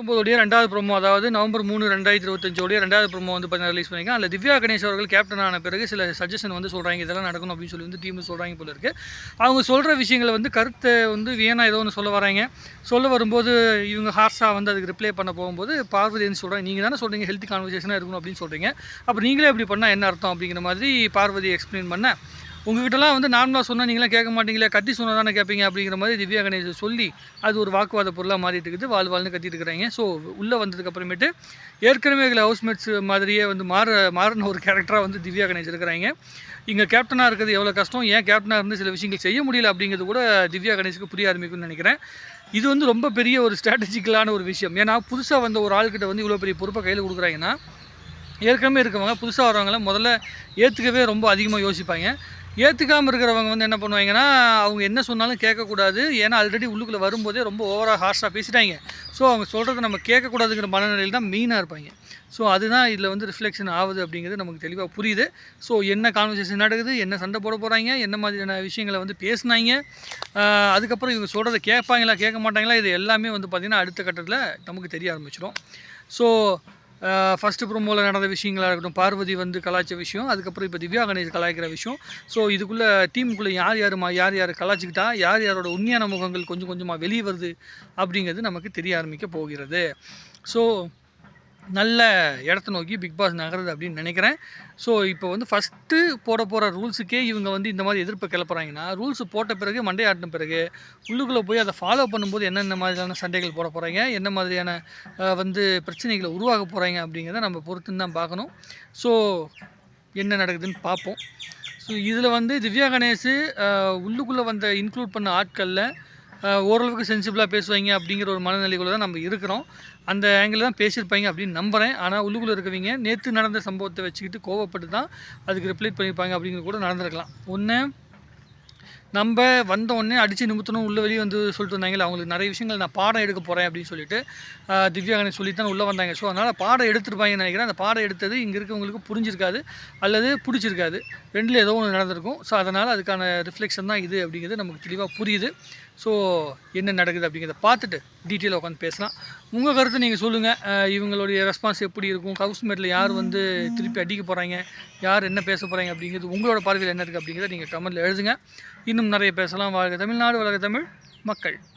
பத்தொம்போதுடைய ரெண்டாவது ப்ரோமோ அதாவது நவம்பர் மூணு ரெண்டாயிரத்தி இருபத்தஞ்சோடைய ரெண்டாவது ப்ரோமோ வந்து பார்த்தீங்கன்னா ரிலீஸ் பண்ணியிருக்காங்க. அதில் திவ்யா கணேஷ் அவர்கள் கேப்டன் ஆன பிறகு சில சஜஷன் வந்து சொல்கிறாங்க இதெல்லாம் நடக்கணும் அப்படின்னு சொல்லி வந்து டீம் சொல்கிறாங்க போல இருக்குது அவங்க சொல்கிற விஷயங்களை வந்து கருத்தை வந்து வீணா ஏதோ ஒன்று சொல்ல வராங்க. சொல்ல வரும்போது இவங்க ஹார்ஸாக வந்து அதுக்கு ரிப்ளை பண்ண போகும்போது பார்வதி என்ன சொல்கிறாங்க நீங்கள் தானே சொல்கிறீங்க ஹெல்த் கான்வர்சேஷனாக இருக்கணும் அப்படின்னு சொல்கிறீங்க அப்போ நீங்களே இப்படி பண்ணால் என்ன அர்த்தம் அப்படிங்கிற மாதிரி பார்வதி எக்ஸ்பிளைன் பண்ண உங்ககிட்டலாம் வந்து நார்மலாக சொன்னால் நீங்களாம் கேட்க மாட்டீங்களே கத்தி சொன்னால் தானே கேட்பீங்க அப்படிங்கிற மாதிரி திவ்யா கணேஷ் சொல்லி அது ஒரு வாக்குவாத பொருளாக மாறிட்டு இருக்குது. வாழ் வாழ்னு கத்திட்டு இருக்கிறாங்க. ஸோ உள்ளே வந்ததுக்கு அப்புறமேட்டு ஏற்கனவே இதில் ஹவுஸ்மேட்ஸ் மாதிரியே வந்து மாற மாறின ஒரு கேரக்டராக வந்து திவ்யா கணேஷ் இருக்கிறாங்க. இங்கே கேப்டனாக இருக்கிறது எவ்வளோ கஷ்டம்? ஏன் கேப்டனாக இருந்து சில விஷயங்கள் செய்ய முடியல அப்படிங்கிறது கூட திவ்யா கணேஷுக்கு புரிய ஆரம்பிக்கும்னு நினைக்கிறேன். இது வந்து ரொம்ப பெரிய ஒரு ஸ்ட்ராட்டஜிக்கலான ஒரு விஷயம். ஏன்னா புதுசாக வந்த ஒரு ஆள்கிட்ட வந்து இவ்வளோ பெரிய பொறுப்பை கையில் கொடுக்குறாங்கன்னா ஏற்கனவே இருக்கவங்க புதுசாக வரவங்களாம் முதல்ல ஏற்றுக்கவே ரொம்ப அதிகமாக யோசிப்பாங்க. ஏற்றுக்காமல் இருக்கிறவங்க வந்து என்ன பண்ணுவாங்கன்னா அவங்க என்ன சொன்னாலும் கேட்கக்கூடாது. ஏன்னா ஆல்ரெடி உள்ளுக்குள்ளே வரும்போதே ரொம்ப ஓவராக ஹார்ஷாக பேசிட்டாங்க. ஸோ அவங்க சொல்கிறத நம்ம கேட்கக்கூடாதுங்கிற மனநிலையில் தான் மெயினாக இருப்பாங்க. ஸோ அதுதான் இதில் வந்து ரிஃப்ளெக்ஷன் ஆகுது அப்படிங்கிறது நமக்கு தெளிவாக புரியுது. ஸோ என்ன கான்வர்சேஷன் நடக்குது என்ன சண்டை போட போகிறாங்க என்ன மாதிரியான விஷயங்களை வந்து பேசுனாங்க அதுக்கப்புறம் இவங்க சொல்கிறத கேட்பாங்களா கேட்க மாட்டாங்களா இது எல்லாமே வந்து பார்த்திங்கன்னா அடுத்த கட்டத்தில் நமக்கு தெரிய ஆரம்பிச்சிடும் ஸோ ஃபஸ்ட்டு ப்ரோமோவில் நடந்த விஷயங்களாக இருக்கட்டும் பார்வதி வந்து கலாய்ச்ச விஷயம் அதுக்கப்புறம் இப்போ திவ்யா கணேஷ் கலாய்க்கிற விஷயம். ஸோ இதுக்குள்ளே டீமுக்குள்ளே யார் யாருமா யார் யார் கலாய்ச்சிக்கிட்டா யார் யாரோட உண்மையான முகங்கள் கொஞ்சம் கொஞ்சமாக வெளியே வருது அப்படிங்கிறது நமக்கு தெரிய ஆரம்பிக்க போகிறது. ஸோ நல்ல இடத்த நோக்கி பிக் பாஸ் நகருது அப்படின்னு நினைக்கிறேன். ஸோ இப்போ வந்து ஃபஸ்ட்டு போட போகிற ரூல்ஸுக்கே இவங்க வந்து இந்த மாதிரி எதிர்ப்பு கிளப்புறாங்கன்னா ரூல்ஸ் போட்ட பிறகு மண்டை ஆட்டின பிறகு உள்ளுக்குள்ளே போய் அதை ஃபாலோ பண்ணும்போது என்னென்ன மாதிரியான சண்டைகள் போட போகிறாங்க என்ன மாதிரியான வந்து பிரச்சனைகளை உருவாக போகிறாங்க அப்படிங்கிறத நம்ம பொறுத்துன்னு தான் பார்க்கணும். ஸோ என்ன நடக்குதுன்னு பார்ப்போம். ஸோ இதில் வந்து திவ்யா கணேஷ் உள்ளுக்குள்ளே வந்த இன்க்ளூட் பண்ண ஆட்களில் ஓரளவுக்கு சென்சிபிளாக பேசுவாங்க அப்படிங்கிற ஒரு மனநிலைக்குள்ள தான் நம்ம இருக்கிறோம். அந்த ஆங்கிள் தான் பேசியிருப்பாங்க அப்படின்னு நம்புகிறேன் ஆனால் உள்ளுக்குள்ளே இருக்கவங்க நேற்று நடந்த சம்பவத்தை வச்சுக்கிட்டு கோவப்பட்டு தான் அதுக்கு ரிப்ளை பண்ணியிருப்பாங்க அப்படிங்கிறது கூட நடந்திருக்கலாம். ஒன்று நம்ம வந்த உடனே அடித்து நிமித்தணும் உள்ளே வெளியே வந்து சொல்லிட்டு வந்தாங்களே அவங்களுக்கு நிறைய விஷயங்கள் நான் பாடம் எடுக்க போகிறேன் அப்படின்னு சொல்லிட்டு திவ்யா கணேஷ் சொல்லி தான் உள்ளே வந்தாங்க. ஸோ அதனால் பாடம் எடுத்துருப்பாங்கன்னு நினைக்கிறேன். அந்த பாடம் எடுத்தது இங்கே இருக்கவங்களுக்கு புரிஞ்சிருக்காது அல்லது பிடிச்சிருக்காது. ரெண்டில் ஏதோ ஒன்று நடந்திருக்கும். ஸோ அதனால் அதுக்கான ரிஃப்ளெக்ஷன் தான் இது அப்படிங்கிறது நமக்கு தெளிவாக புரியுது. ஸோ என்ன நடக்குது அப்படிங்கிறத பார்த்துட்டு டீட்டெயிலாக உட்காந்து பேசலாம். உங்கள் கருத்து நீங்கள் சொல்லுங்கள் இவங்களுடைய ரெஸ்பான்ஸ் எப்படி இருக்கும்? ஹவுஸ்மேட்டில் யார் வந்து திருப்பி அடிக்க போகிறாங்க யார் என்ன பேச போகிறாங்க அப்படிங்கிறது உங்களோட பார்வையில் என்ன இருக்குது அப்படிங்கிறத நீங்கள் கமெண்ட்டில் எழுதுங்க. இன்னும் நிறைய பேசலாம். வாழ்க தமிழ்நாடு வளர்க தமிழ் மக்கள்.